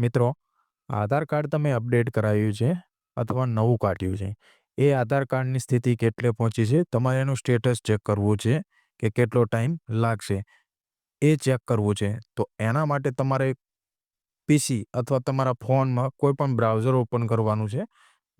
મિત્રો, આધાર કાર્ડ તમે અપડેટ કરાવ્યું છે અથવા નવું કાઢ્યું છે. એ આધાર કાર્ડની સ્થિતિ કેટલે પહોંચી છે, તમારે એનું સ્ટેટસ ચેક કરવું છે કે કેટલો ટાઈમ લાગશે. એ ચેક કરવું છે. તો એના માટે તમારે પીસી અથવા તમારા ફોનમાં કોઈ પણ બ્રાઉઝર ઓપન કરવાનું છે.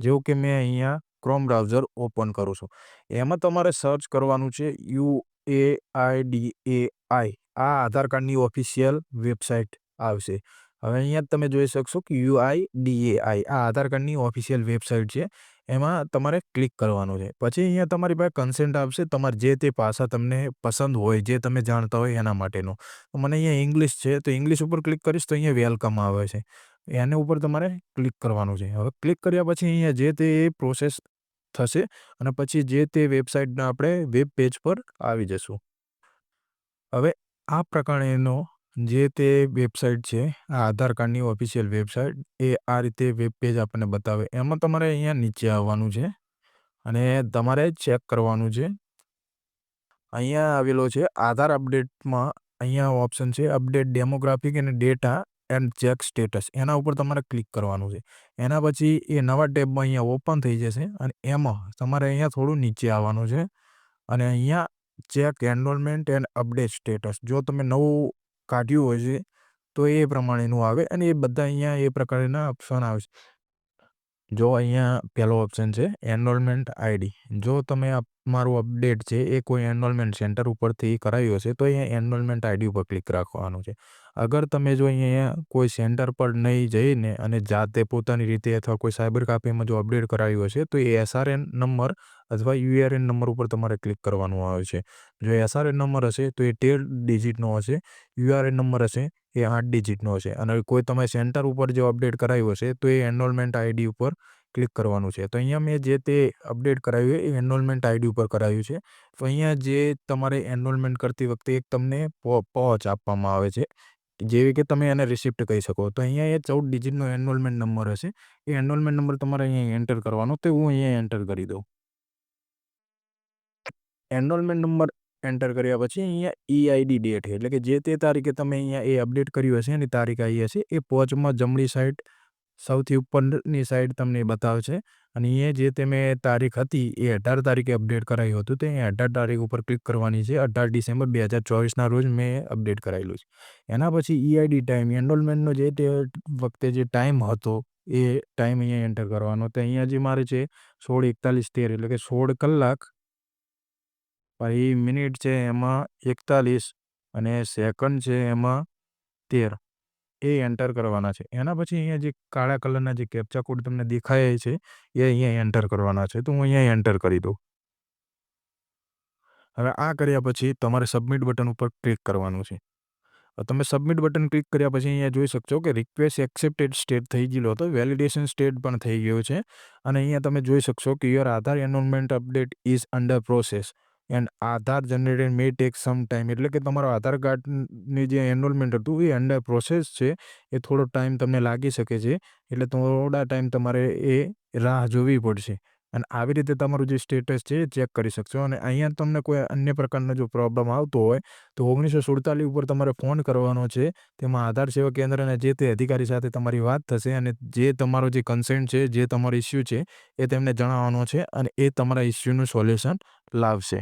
જેવું કે મેં અહીંયા ક્રોમ બ્રાઉઝર ઓપન કરું છું. એમાં તમારે સર્ચ કરવાનું છે યુ એ આઈડી એ આઈ આ આધાર કાર્ડની ઓફિશિયલ વેબસાઇટ આવશે. હવે અહીંયા તમે જોઈ શકશો કે યુ.આઈ.ડી.એ.આઈ. આ આધાર કાર્ડની ઓફિશિયલ વેબસાઇટ છે. એમાં તમારે ક્લિક કરવાનું છે. પછી અહીંયા તમારી પાસે કન્સેન્ટ આવશે. તમારે જે તે પાસા તમને પસંદ હોય, જે તમે જાણતા હોય એના માટેનું. મને અહીંયા ઇંગ્લિશ છે, તો ઇંગ્લિશ ઉપર ક્લિક કરીશ તો અહીંયા વેલકમ આવે છે. એના ઉપર તમારે ક્લિક કરવાનું છે. હવે ક્લિક કર્યા પછી અહીંયા જે તે પ્રોસેસ થશે અને પછી જે તે વેબસાઇટના આપણે વેબ પેજ પર આવી જશું. હવે આ પ્રકારેનો જે તે વેબસાઇટ છે, આ આધાર કાર્ડની ઓફિશિયલ વેબસાઇટ એ આ રીતે વેબ પેજ આપણને બતાવે. એમાં તમારે અહીંયા નીચે આવવાનું છે અને તમારે ચેક કરવાનું છે. અહીંયા આવેલો છે આધાર અપડેટમાં અહીંયા ઓપ્શન છે અપડેટ ડેમોગ્રાફિક અને ડેટા એન્ડ ચેક સ્ટેટસ. એના ઉપર તમારે ક્લિક કરવાનું છે. એના પછી એ નવા ટેબમાં અહીંયા ઓપન થઈ જશે અને એમાં તમારે અહીંયા થોડું નીચે આવવાનું છે અને અહીંયા check enrolment and update status. જો તમે નવું કાઢ્યું હોય છે, તો એ પ્રમાણેનું આવે અને એ બધા અહીંયા એ પ્રકારના ઓપ્શન આવશે. જો અહીંયા પહેલો ઓપ્શન છે એનરોલમેન્ટ આઈડી. જો તમે તમારું અપડેટ છે, એ કોઈ એનરોલમેન્ટ સેન્ટર ઉપરથી કરાવ્યો હશે, તો અહીંયા એનરોલમેન્ટ આઈડી ઉપર ક્લિક રાખવાનું છે. અગર તમે જો અહીંયા કોઈ સેન્ટર પર નહીં જઈને અને જાતે પોતાની રીતે અથવા કોઈ સાયબર કાફેમાં જો અપડેટ કરાવ્યું હશે, તો એ એસઆરએન નંબર અથવા યુઆરએન નંબર ઉપર તમારે ક્લિક કરવાનું આવે છે. જો એસઆરએન નંબર હશે, તો એ તેર ડિજિટનો હશે. યુઆરએન નંબર હશે, એ આઠ ડિજિટનો હશે અને કોઈ તમે સેન્ટર ઉપર જો અપડેટ કરાવ્યું હશે, તો એ એનરોલમેન્ટ આઈડી ઉપર ક્લિક કરવાનું છે. તો અહીંયા મેં જે તે અપડેટ કરાવ્યું એ એનરોલમેન્ટ આઈડી ઉપર કરાવ્યું છે. તો અહીંયા જે તમારે એનરોલમેન્ટ કરતી વખતે એક તમને પહોંચ આપવામાં આવે છે. જેવી કે તમે એને રિસિપ્ટ કહી શકો. તો અહીંયા એ ચૌદ ડિજિટનો એનરોલમેન્ટ નંબર હશે. એ એનરોલમેન્ટ નંબર તમારે અહીંયા એન્ટર કરવાનો. તો હું અહીંયા એન્ટર કરી દઉં. એનરોલમેન્ટ નંબર એન્ટર કર્યા પછી અહીંયા ઈ-આઈડી ડેટ એટલે કે જે તે તારીખે તમે અહીંયા એ અપડેટ કર્યું હશે, એની તારીખ આવી હશે. એ પહોંચમાં જમણી સાઈડ સૌથી ઉપરની સાઈડ તમને બતાવશે અને અહીંયા જે તમે તારીખ હતી, એ અઢાર તારીખે અપડેટ કરાયું હતું. તો એ અઢાર તારીખ ઉપર ક્લિક કરવાની છે. અઢાર ડિસેમ્બર બે હજાર ચોવીસના રોજ મેં અપડેટ કરાવેલું છે. એના પછી ઈ-આઈડી ટાઈમ, એનરોલમેન્ટનો જે તે વખતે જે ટાઈમ હતો, એ ટાઈમ અહીંયા એન્ટર કરવાનો. તો અહીંયા જે મારે છે, સોળ એકતાલીસ તેર, એટલે કે સોળ કલાક પછી મિનિટ છે એમાં એકતાલીસ અને સેકન્ડ છે એમાં તેર એ એન્ટર કરવાના છે. એના પછી અહીંયા જે કાળા કલરના જે કેપ્ચા કોડ તમને દેખાય છે, એ અહીંયા એન્ટર કરવાના છે. તો હું અહીંયા એન્ટર કરી દઉં. હવે આ કર્યા પછી તમારે સબમિટ બટન ઉપર ક્લિક કરવાનું છે. તમે સબમિટ બટન ક્લિક કર્યા પછી અહીંયા જોઈ શકશો કે રિક્વેસ્ટ એક્સેપ્ટેડ સ્ટેટ થઈ ગયેલો હતો. વેલિડેશન સ્ટેટ પણ થઈ ગયો છે અને અહીંયા તમે જોઈ શકશો કે your Aadhaar enrolment update is under process and Aadhaar generated may take some time એટલે કે તમારો આધાર કાર્ડની જે એનરોલમેન્ટ હતું એ અંડર પ્રોસેસ છે. એ થોડો ટાઈમ તમને લાગી શકે છે. એટલે થોડા ટાઈમ તમારે એ રાહ જોવી પડશે અને આવી રીતે તમારું જે સ્ટેટસ છે એ ચેક કરી શકશો અને અહીંયા તમને કોઈ અન્ય પ્રકારનો જો પ્રોબ્લેમ આવતો હોય તો ઓગણીસો સુડતાલીસ ઉપર તમારે ફોન કરવાનો છે. તેમાં આધાર સેવા કેન્દ્ર અને જે તે અધિકારી સાથે તમારી વાત થશે અને જે તમારો જે કન્સર્ન છે, જે તમારો ઇસ્યુ છે એ તેમને જણાવવાનો છે અને એ તમારા ઇશ્યુનું સોલ્યુશન લાવશે.